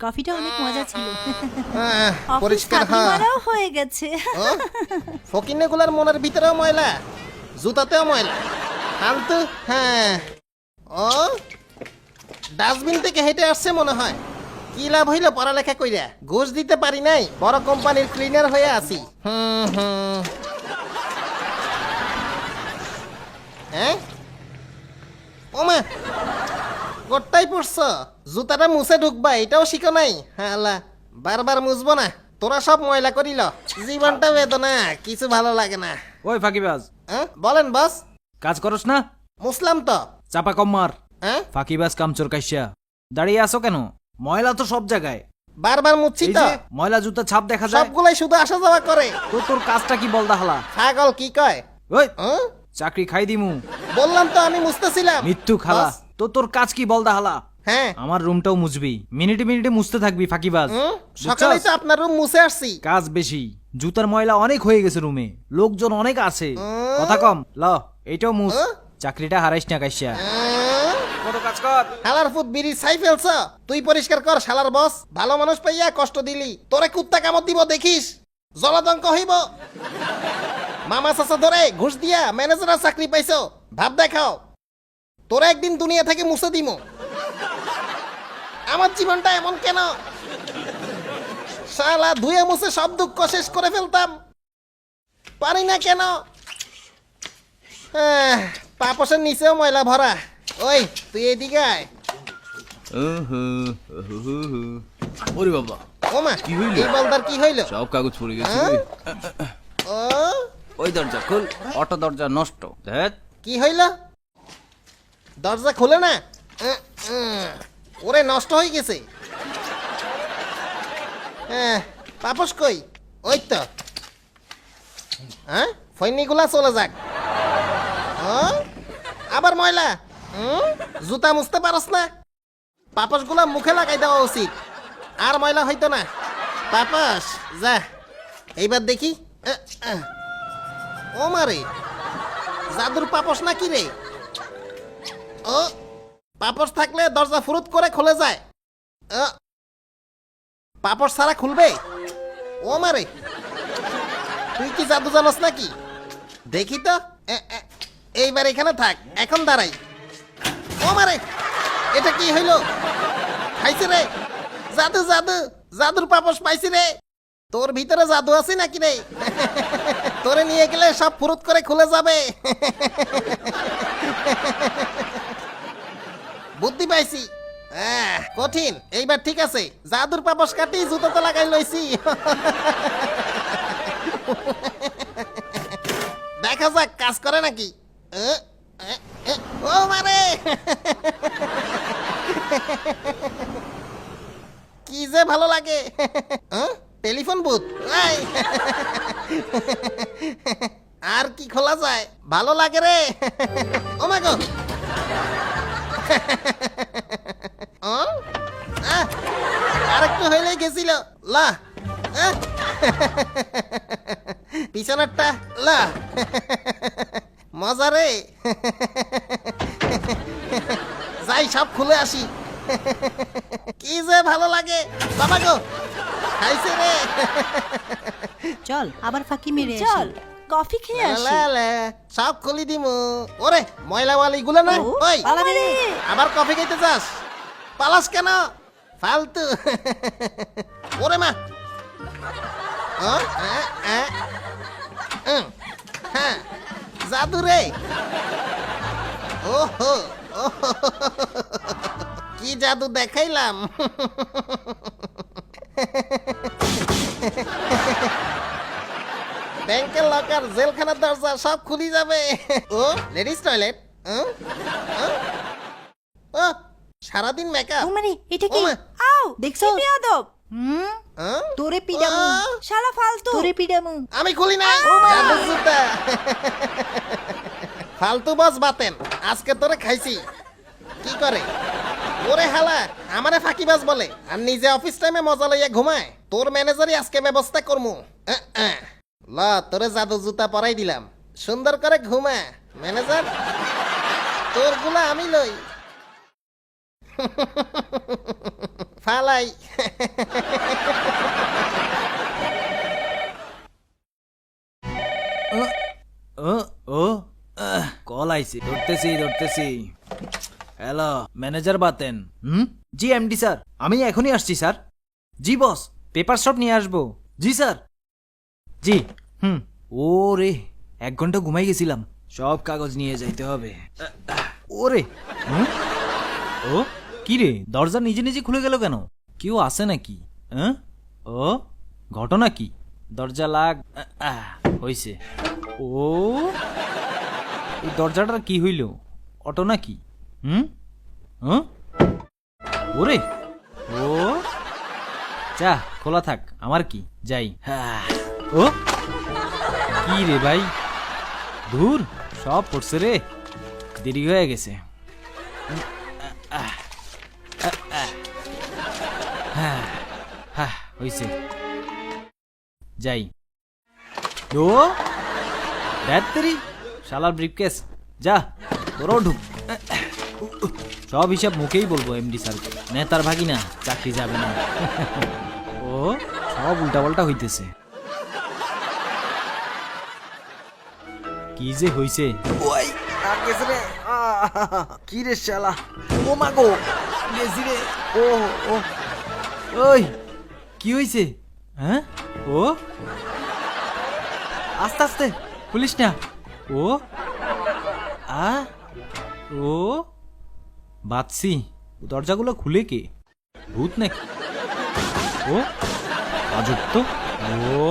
কফিটা অনেক মজা ছিল। অফিস পরিষ্কার হ্যাঁ। মারাও হয়ে গেছে। ফকিনেগুলার মনের ভিতরেও ময়লা জুতাতেও ময়লা। ফালতু হ্যাঁ। ও ডাস্টবিন থেকে হেঁটে আসছে মনে হয়। কি লাভ হইল পড়ালেখা কইরা? ঘুষ দিতে পারি নাই বড় কোম্পানির ক্লিনার হয়ে আছি। হুম হুম। হ্যাঁ? ওমা গোটাই পড়ছ? জুতাটা মুছে ঢুকবা এটাও শিখো নাই। হালা বারবার মুছবো না। তোরা সব ময়লা করিল জীবনটা বেদনা কিছু ভালো লাগে না। ওই ফাঁকিবাজ। হ্যাঁ? বলেন বস। কাজ করস না? মুসলাম তো। চাপা কম মার। হ্যাঁ ফাঁকিবাজ কামচোর কাইসা। দাঁড়িয়ে আছো কেন? ময়লা তো সব জায়গায়। বারবার মুছছি এই তো। যে ময়লা জুতা ছাপ দেখা যায়। সবগুলাই শুধু আসা যাওয়া করে। তো তোর কাজটা কি বল দাহলা ছাগল কি কয়? ওই হ্যাঁ? চাকরি খাই দিমু। বললাম তো আমি মুছতেছিলাম। মৃত্যু খালা বস, তো তোর কাজ কি বল দাহলা হ্যাঁ। আমার রুমটাও মুছবি। মিনিটে মিনিটে মুছতে থাকবি ফাঁকিবাজ। হুম, সকালেই তো আপনার রুম মুছে আসছি। কাজ বেশি। জুতার ময়লা অনেক হয়ে গেছে রুমে। লোকজন অনেক আছে। কথা কম। ল এইটাও মুছ। চাকরিটা হারাইস না কাইসা? কত কাজ কর। হালার ফুট বিড়ি ছাই ফেলছ। তুই পরিষ্কার কর শালার বস। ভালো মানুষ পাইয়া কষ্ট দিলি। তোরে কুত্তা কামত দিব দেখিস। জলাতঙ্ক হইব। মামা চাচা ধরে ঘুষ দিয়া ম্যানেজারের চাকরি পাইছো। ভাব দেখাও। তোরে একদিন দুনিয়া থেকে মুছে দিমু। আমার জীবনটা এমন কেন? শালা ধুয়ে মুছে সব দুঃখ শেষ করে ফেলতাম। পারি না কেন? পাপসের নিচেও ময়লা ভরা। ওই তুই এদিকে আয়। ওরে বাবা ওমা কি হইল? এই বলদার কি হইল? সব কাগজ পড়ে গেছে হ্যাঁ? ও? ওই দরজা খুল অটো দরজা নষ্ট। দেখ। কি হইল? দরজা খুলে না? ওরে নষ্ট হয়ে গেছে। হ্যাঁ পাপস কই? ওই তো। হ্যাঁ ফৈনিগুলা চলে যাক? আবার ময়লা? জুতা মুছতে পারস না। পাপসগুলা মুখে লাগাই দেওয়া উচিত। আর ময়লা হইতো না। পাপস যা। এইবার দেখি। ও মারে, জাদুর পাপস নাকি রে? ও পাপস থাকলে দরজা ফুরুত করে খুলে যায়। পাপস ছাড়া খুলবে? ও মারে তুই কি জাদু জানস নাকি? দেখি তো। এইবার এখানে থাক, এখন দাঁড়াই। ও মারে এটা কি হইল? খাইছে রে। জাদু জাদু, জাদুর পাপস পাইছি রে। তোর ভিতরে জাদু আছে নাকি রে? তোরে নিয়ে গেলে সব ফুরুত করে খুলে যাবে। বুদ্ধি পাইছি। কঠিন এইবার ঠিক আছে। জাদুর পাপস কাটি জুতোতে লাগাই লইছি। দেখা যাক কাজ করে নাকি? ও মারে! কি যে ভালো লাগে? Telephone booth. আর কি খোলা যায়? ভালো লাগে রে। ও মা গো ও? আহ, আরেকটু হইলেই গেছিল। লা। পিছনেরটা লা। মজা রে। যাই সব খুলে আসি। কি যে ভালো লাগে। বাবা গো খাইছে রে। চল আবার ফাঁকি মেরে চল। কফি খেয়ে আসি। লা লা, সব খুলি দিমু। ওরে ময়লাওয়ালি গুলো না ওই আবার কফি খাইতে চাস পালাস কেন? ফালতু। ওরে মা। হ্যাঁ, জাদু রে। ওহো, কি জাদু দেখাইলাম? ব্যাংকের লকার জেলখানার দরজা সব খুলি যাবে। ও লেডিস টয়লেট। ও সারাদিন মেকআপ ও মানে এটা কি? আও দেখছ? কি বেয়াদব? হুম? তোরে পিডামু শালা ফালতু। তোরে পিডামু আমি খুলি নাই জাদুর জুতা। ফালতু বস বাতেন। আজকে তোরে খাইছি। কি করে? ওরে হালা আমারে ফাঁকিবাজ বলে। আর নিজে অফিস টাইমে মজা লইয়া ঘুমায়। তোর ম্যানেজারই আজকে ব্যবস্থা করমু। ল, তোরে জাদু জুতা পরাই দিলাম। সুন্দর করে ঘুমা, ম্যানেজার। তোরগুলা আমি লই। ফালাই। ও কল আইছে, ধরতেছি ধরতেছি। হ্যালো, ম্যানেজার বাতেন, হুম? জি, এমডি স্যার, আমি এখনই আসছি, স্যার। জি, বস, পেপার সব নিয়ে আসব। জি, স্যার। জি, হুম। ও রে এক ঘণ্টা ঘুমাই গেছিলাম। সব কাগজ নিয়ে যাইতে হবে। ওরে ও, কি রে, দরজা নিজে নিজে খুলে গেল কেন? কেউ আসে নাকি? হ্যাঁ? ও, ঘটনা কি? দরজা লাগ হইছে। ও, এই দরজাটার কি হইল? অটো নাকি? হুম? হুম ওরে, ও? যা, খোলা থাক, আমার কি? যাই। হ্যাঁ। ও? কি রে ভাই? ধুর, সব পড়ছে রে। দেরি হয়ে গেছে। হইছে যাই। ও? ব্যাটারি? শালার ব্রিফকেস যা, তোরও ঢুক। সব হিসাব মুখেই বলব এমডি স্যারকে নেতার ভাগি না চাকরি যাবে না। ও, সব উল্টাপাল্টা হইতেছে। কি যে হইছে? ওই, আর গেছে রে। কি রে শালা? ও মা গো, গেছি রে। ও ও। ওই, কি হইছে? হ্যাঁ? ও? আস্তে আস্তে পুলিশ না। ও? আ? ও? বাদছি দরজাগুলো খুলে কে? ভূত নাকি? ও? আজব তো? ও?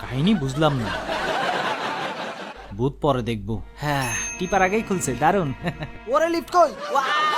কাহিনী বুঝলাম না। ভূত পরে দেখব। হ্যাঁ টিপার আগেই খুলছে দারুণ ওরে লিফট কই? ওয়া